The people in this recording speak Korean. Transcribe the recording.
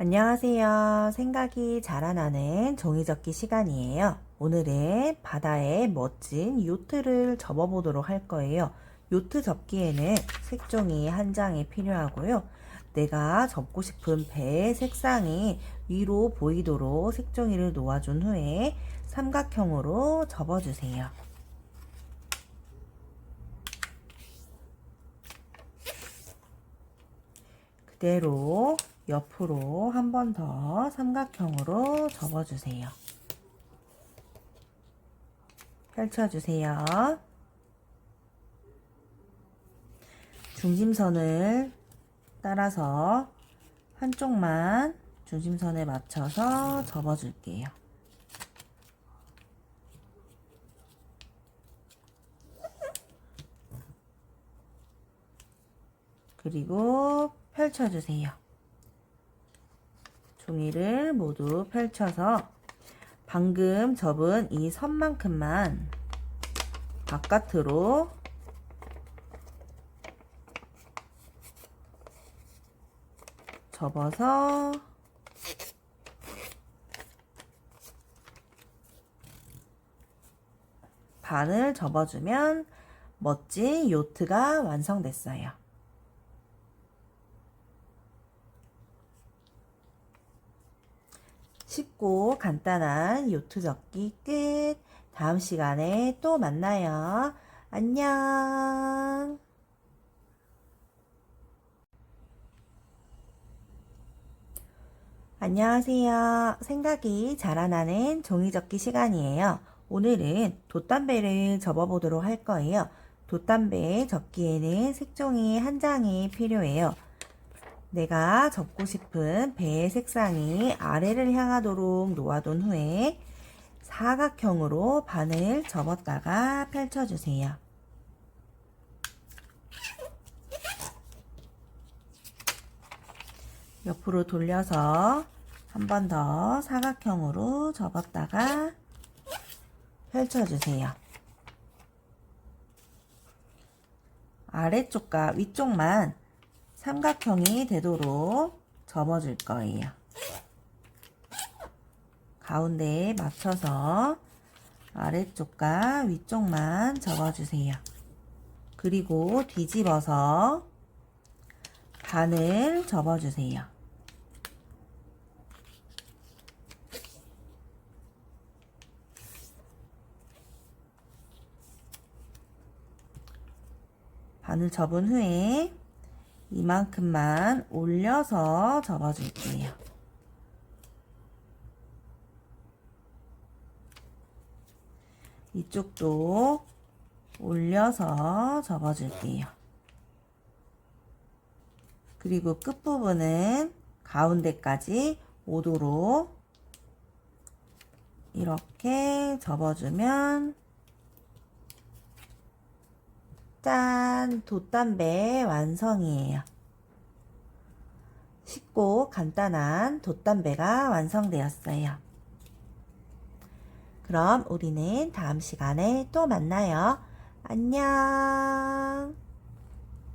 안녕하세요. 생각이 자라나는 종이접기 시간이에요. 오늘은 바다에 멋진 요트를 접어보도록 할 거예요. 요트 접기에는 색종이 한 장이 필요하고요. 내가 접고 싶은 배의 색상이 위로 보이도록 색종이를 놓아준 후에 삼각형으로 접어주세요. 그대로 옆으로 한 번 더 삼각형으로 접어주세요. 펼쳐주세요. 중심선을 따라서 한쪽만 중심선에 맞춰서 접어줄게요. 그리고 펼쳐주세요. 종이를 모두 펼쳐서 방금 접은 이 선만큼만 바깥으로 접어서 반을 접어주면 멋진 요트가 완성됐어요. 쉽고 간단한 요트 접기 끝. 다음 시간에 또 만나요. 안녕. 안녕하세요. 생각이 자라나는 종이접기 시간이에요. 오늘은 돛담배를 접어보도록 할 거예요. 돛담배 접기에는 색종이 한 장이 필요해요. 내가 접고 싶은 배의 색상이 아래를 향하도록 놓아둔 후에 사각형으로 반을 접었다가 펼쳐주세요. 옆으로 돌려서 한 번 더 사각형으로 접었다가 펼쳐주세요. 아래쪽과 위쪽만 삼각형이 되도록 접어줄 거예요. 가운데에 맞춰서 아래쪽과 위쪽만 접어주세요. 그리고 뒤집어서 반을 접어주세요. 반을 접은 후에 이만큼만 올려서 접어줄게요. 이쪽도 올려서 접어줄게요. 그리고 끝부분은 가운데까지 오도록 이렇게 접어주면 짠! 돛담배 완성이에요. 쉽고 간단한 돛담배가 완성되었어요. 그럼 우리는 다음 시간에 또 만나요. 안녕!